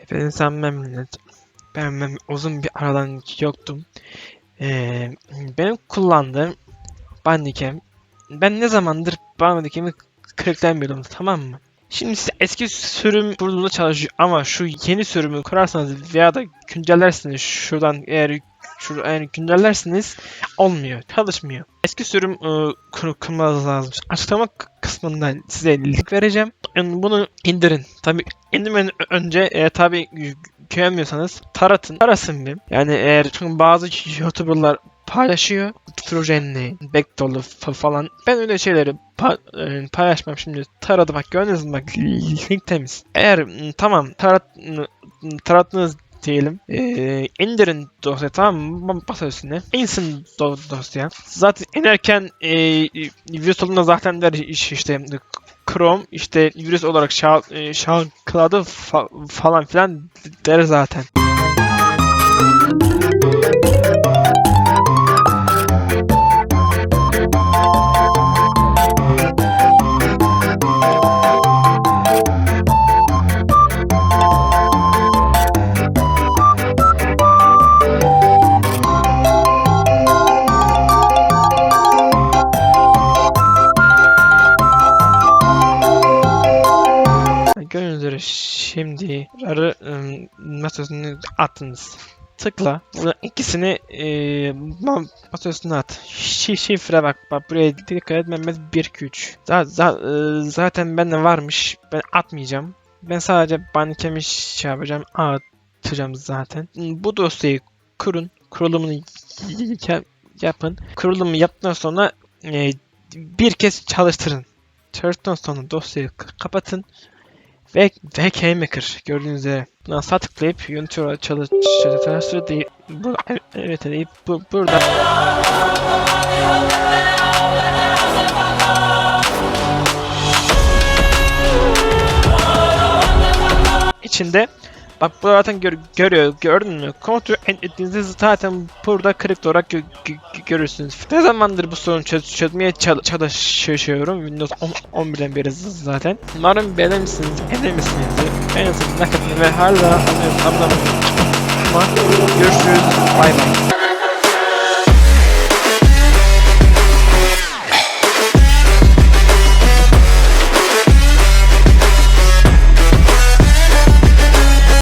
Hepinize sen memnuniyet. Ben mem uzun bir aradan yoktum. Ee, benim kullandığım Bandicam. Ben ne zamandır Bandicam'i kırıklamıyordum tamam mı? Şimdi size eski sürüm kurulumda çalışıyor ama şu yeni sürümü kurarsanız veya da güncellersiniz şuradan eğer şu eğer güncellersiniz olmuyor, çalışmıyor. Eski sürüm e, kur, kurmanız lazım. Açıklama k- kısmından size link vereceğim. Bunu indirin. Tabi indirmeden önce e, tabi güvenmiyorsanız taratın. Tarasın bir. Yani eğer çünkü bazı YouTuber'lar paylaşıyor Trojan'li, backdoor'lu fa- falan. Ben öyle şeyleri pa- e, paylaşmam şimdi. Taradı bak gördünüz mü bak link temiz. Eğer m, tamam tarat m, tarattınız diyelim. Ee, indirin dosyayı tamam mı? Bas üstüne. İnsin do- dosya. Zaten inerken e, virüs solunda zaten der iş işte Chrome işte virüs olarak şal, e, şalkıladı fa- falan filan der zaten. Üzere şimdi arı ım, masasını attınız. Tıkla. Bunun ikisini e, ma- masa üstüne at. Şi şifre bak. Bak buraya dikkat etmemiz 1 2 3. Za- za- e, zaten bende varmış. Ben atmayacağım. Ben sadece bandikemi şey yapacağım. Atacağım zaten. Bu dosyayı kurun. Kurulumunu ya- yapın. Kurulumu yaptıktan sonra e, bir kez çalıştırın. Çalıştıktan sonra dosyayı kapatın. Ve, ve KMaker gördüğünüz üzere. Buna sağ tıklayıp çalış, çalıştır deyip bu, evet deyip bu, burada içinde bak bu zaten gör, görüyor gördün mü? Kontrol ettiğinizde zaten burada kırık olarak gö- gö- görürsünüz. Ne zamandır bu sorunu çöz çözmeye çal- çalışıyorum. Windows 10 11'den beri zaten. Umarım beğenmişsiniz, beğenmişsiniz. Beğenirsiniz, like atmayı ve hala abone olmayı unutmayın. Görüşürüz. Bay bay.